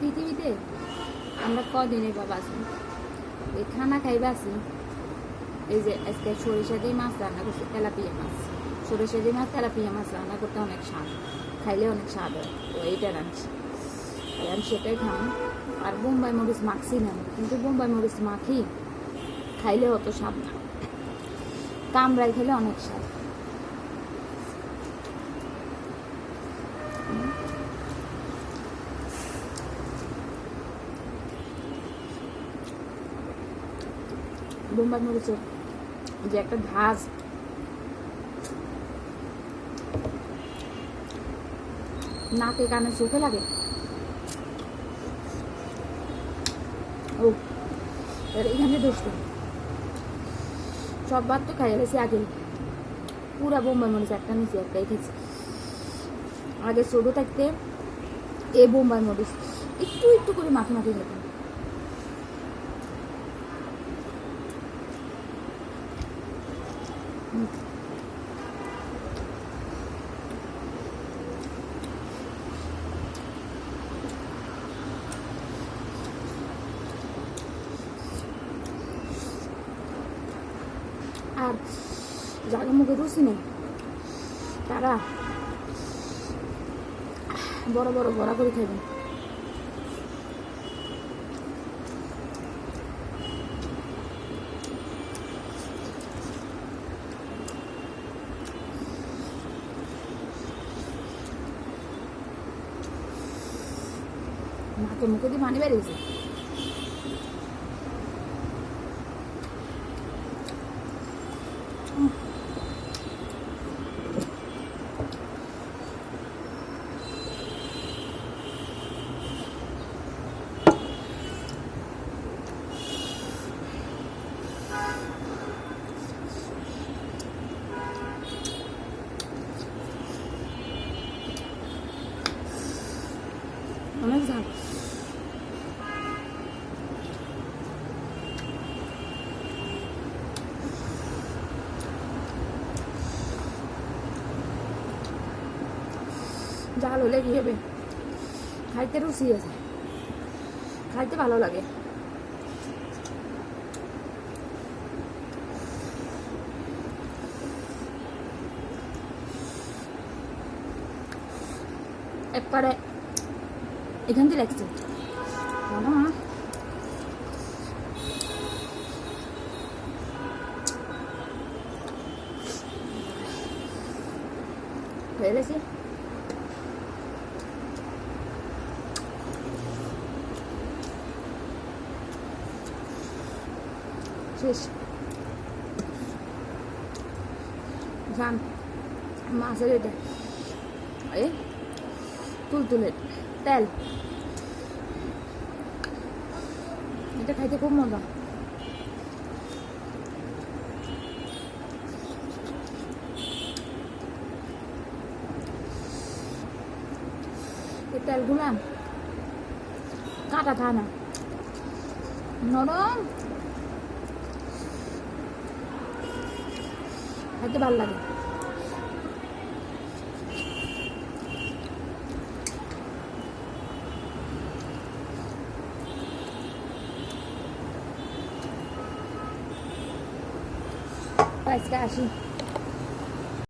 পৃথিবীতে আমরা কদিনে বা বাঁচি এই খানা খাইবা আছি। এই যে আজকে সরিষা দিয়ে মাছ রান্না করছি, তেলাপিয়া মাছ। সরিষা দিয়ে মাছ, তেলাপিয়া মাছ রান্না করতে অনেক স্বাদ। খাইলে অনেক স্বাদ হয়। তো এইটা রাঁধছি। আমি সেটাই খাম। আর বোম্বাই মরিচ মাখছি না। কিন্তু বোম্বাই মরিচ মাখি, খাইলে অত স্বাদ না। কামড়াই খেলে অনেক স্বাদ। বোম্বাই মরিচের যে একটা ঝাঁজ নাকে কানে চোখে লাগে? ও এখানে দোষ নেই। সববার তো খাই গেছি আগে পুরা বোম্বাই মরিচ, একটা নিচে, একটাই খেয়েছি আগে ছোটো থাকতে এ বোম্বাই মরিচ, একটু একটু করে মাখে মাখে খেতাম। আর যাদের মুখে রুচি নেই তারা বড় বড় বড়া করে খাবেন নাকে মুখে দিয়ে পানি বেরিয়েছে ঝাল ঝাল হলে কি হবে খাইতে রুচি আছে খাইতে ভালো লাগে একবারে এখান থেকে লাগছে বলো মা হয়ে গেছে শেষ যান মাছের এটা এই তুলতুলে তেল। এটা খাইতে খুব মজা। তেলগুলা কাটা থা না নরম। খাইতে ভালো লাগে। আজকে আসি